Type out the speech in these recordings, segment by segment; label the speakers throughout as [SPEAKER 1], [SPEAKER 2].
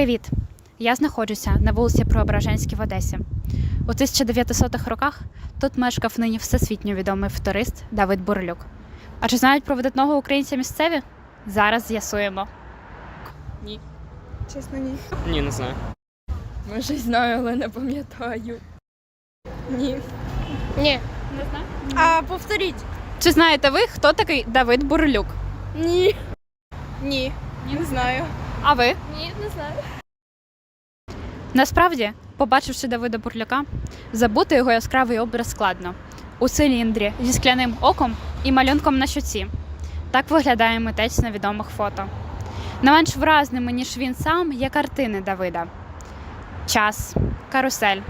[SPEAKER 1] Привіт! Я знаходжуся на вулиці Преображенській в Одесі. У 1900-х роках тут мешкав нині всесвітньо відомий футурист Давид Бурлюк. А чи знають про видатного українця місцеві? Зараз з'ясуємо. Ні.
[SPEAKER 2] Чесно, ні.
[SPEAKER 3] Ні, не знаю.
[SPEAKER 2] Може, й знаю, але не пам'ятаю. Ні.
[SPEAKER 4] Ні.
[SPEAKER 1] Не знаю.
[SPEAKER 2] А повторіть.
[SPEAKER 1] Чи знаєте ви, хто такий Давид Бурлюк? Ні.
[SPEAKER 2] Ні. Ні. Не знаю.
[SPEAKER 1] А ви?
[SPEAKER 4] Ні, не знаю.
[SPEAKER 1] Насправді, побачивши Давида Бурлюка, забути його яскравий образ складно у циліндрі зі скляним оком і малюнком на щоці. Так виглядає митець на відомих фото. Не менш вразними, ніж він сам, є картини Давида: Час, карусель,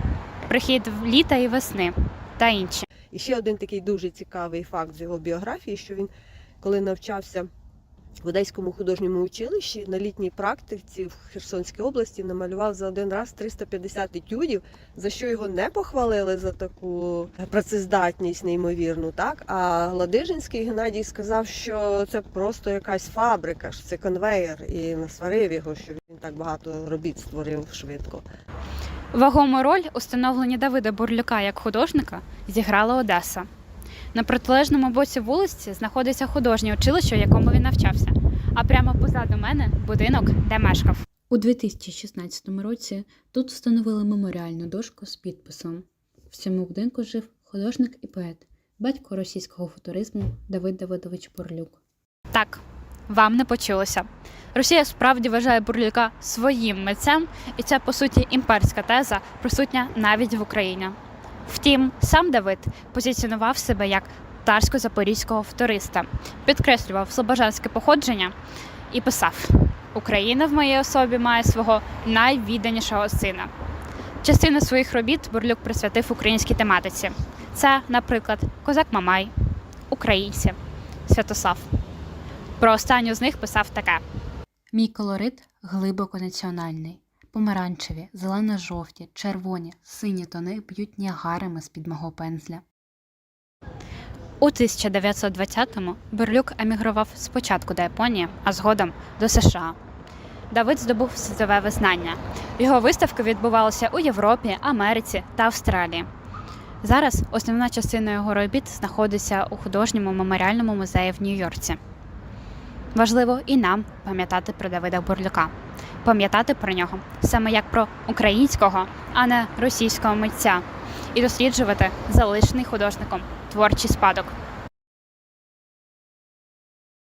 [SPEAKER 1] прихід літа і весни та інші.
[SPEAKER 5] І ще один такий дуже цікавий факт з його біографії, що він, коли навчався в Одеському художньому училищі, на літній практиці в Херсонській області намалював за один раз 350 етюдів, за що його не похвалили за таку працездатність неймовірну. Так а Ладижинський Геннадій сказав, що це просто якась фабрика, що це конвейер, і насварив його, що він так багато робіт створив швидко.
[SPEAKER 1] Вагому роль у становленні Давида Бурлюка як художника зіграла Одеса. На протилежному боці вулиці знаходиться художнє училище, в якому він навчався, а прямо позаду мене будинок, де мешкав.
[SPEAKER 6] У 2016 році тут встановили меморіальну дошку з підписом. В цьому будинку жив художник і поет, батько російського футуризму Давид Давидович Бурлюк.
[SPEAKER 1] Так, вам не почулося. Росія справді вважає Бурлюка своїм митцем, і ця, по суті, імперська теза присутня навіть в Україні. Втім, сам Давид позиціонував себе як татарсько-запорізького футуриста, підкреслював слобожанське походження і писав: Україна в моїй особі має свого найвідданішого сина. Частину своїх робіт Бурлюк присвятив українській тематиці. Це, наприклад, Козак Мамай, Українці, Святослав. Про останню з них писав таке:
[SPEAKER 6] Мій колорит глибоко національний. Помаранчеві, зелено-жовті, червоні, сині тони б'ють ніагарами з-під мого пензля.
[SPEAKER 1] у 1920-му Бурлюк емігрував спочатку до Японії, а згодом до США. Давид здобув світове визнання. Його виставки відбувалися у Європі, Америці та Австралії. Зараз основна частина його робіт знаходиться у художньому меморіальному музеї в Нью-Йорці. Важливо і нам пам'ятати про Давида Бурлюка, пам'ятати про нього саме як про українського, а не російського митця, і досліджувати залишений художником творчий спадок.